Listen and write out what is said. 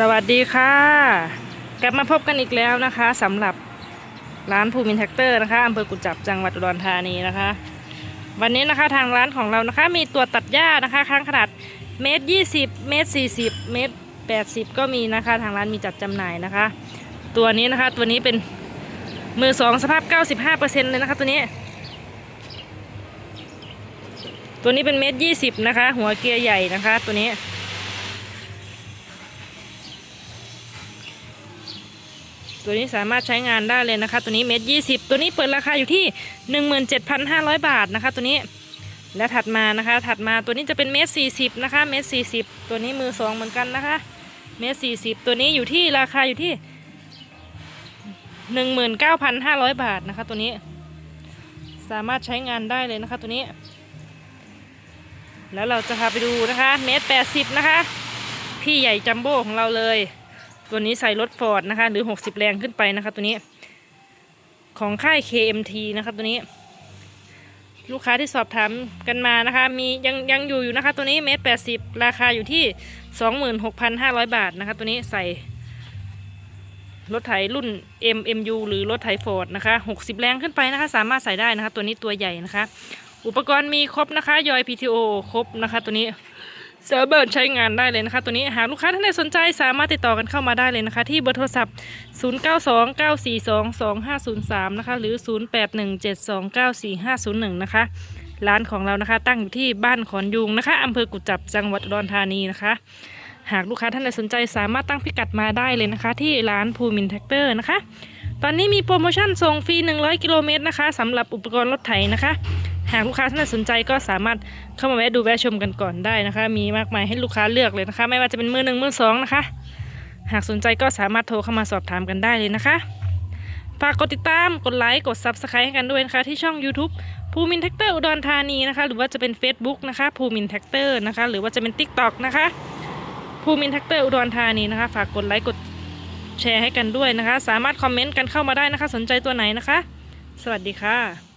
สวัสดีค่ะ กลับมาพบกันอีกแล้วนะคะสำหรับร้านภูมินแท็กเตอร์นะคะอำเภอกุจจับจังหวัดอุดรธานีนะคะ วันนี้นะคะทางร้านของเรานะคะ มีตัวตัดหญ้านะคะครั้งขนาดเมตรยี่สิบเมตรสี่สิบเมตรแปดสิบก็มีนะคะ ทางร้านมีจัดจำหน่ายนะคะ ตัวนี้นะคะตัวนี้เป็นมือสองสภาพ95%เลยนะคะตัวนี้ ตัวนี้เป็นเมตรยี่สิบนะคะ หัวเกียร์ใหญ่นะคะ ตัวนี้ ตัวนี้สามารถใช้งานได้เลยนะคะ ตัวนี้เมตรยี่สิบตัวนี้เปิดราคาอยู่ที่หนึ่งหมื่นเจ็ดพันห้าร้อยบาทนะคะ ตัวนี้และถัดมานะคะ ถัดมาตัวนี้จะเป็นเมตรสี่สิบนะคะ เมตรสี่สิบตัวนี้มือสองเหมือนกันนะคะ เมตรสี่สิบตัวนี้อยู่ที่ราคาอยู่ที่หนึ่งหมื่นเก้าพันห้าร้อยบาทนะคะ ตัวนี้ สามารถใช้งานได้เลยนะคะตัวนี้ แล้วเราจะพาไปดูนะคะ เมตรแปดสิบนะคะ พี่ใหญ่จัมโบ้ของเราเลย ตัวนี้ใส่รถฟอร์ดนะคะ หรือ 60 แรงขึ้นไปนะคะ ตัวนี้ของค่าย KMT นะคะตัวนี้ ลูกค้าที่สอบถามกันมานะคะ มียังยังอยู่อยู่นะคะ ตัวนี้เมตรแปดสิบราคาอยู่ที่26,500บาทนะคะ ตัวนี้ใส่รถไถรุ่น MMU หรือรถไถฟอร์ดนะคะ 60 แรงขึ้นไปนะคะ สามารถใส่ได้นะคะ ตัวนี้ตัวใหญ่นะคะ อุปกรณ์มีครบนะคะยอย PTO ครบนะคะ ตัวนี้ เซิร์ฟเวอร์ใช้งานได้เลยนะคะ ตัวนี้หากลูกค้าท่านใดสนใจสามารถติดต่อกันเข้ามาได้เลยนะคะ ที่เบอร์โทรศัพท์ 0929422503 นะคะ หรือ 0817294501 นะคะ ร้านของเรานะคะ ตั้งอยู่ที่บ้านขอนยุงนะคะอำเภอกุจจับจังหวัดอุดรธานีนะคะ หากลูกค้าท่านใดสนใจสามารถตั้งพิกัดมาได้เลยนะคะ ที่ร้านภูมินแท็กเตอร์นะคะ ตอนนี้มีโปรโมชั่นส่งฟรี 100 กิโลเมตรนะคะสำหรับอุปกรณ์รถไถนะคะ หากลูกค้าท่านใดสนใจก็สามารถเข้ามาแวะดูแวะชมกันก่อนได้นะคะ มีมากมายให้ลูกค้าเลือกเลยนะคะ ไม่ว่าจะเป็นมือหนึ่งมือสองนะคะ หากสนใจก็สามารถโทรเข้ามาสอบถามกันได้เลยนะคะฝากกดติดตามกดไลค์กด Subscribe ให้กันด้วยนะคะ ที่ช่อง YouTube ภูมินแท็กเตอร์อุดรธานีนะคะ หรือว่าจะเป็น Facebook นะคะภูมินแท็กเตอร์นะคะ หรือว่าจะเป็น TikTok นะคะภูมินแท็กเตอร์อุดรธานีนะคะ ฝากกดไลค์กดแชร์ให้กันด้วยนะคะ สามารถคอมเมนต์กันเข้ามาได้นะคะ สนใจตัวไหนนะคะ สวัสดีค่ะ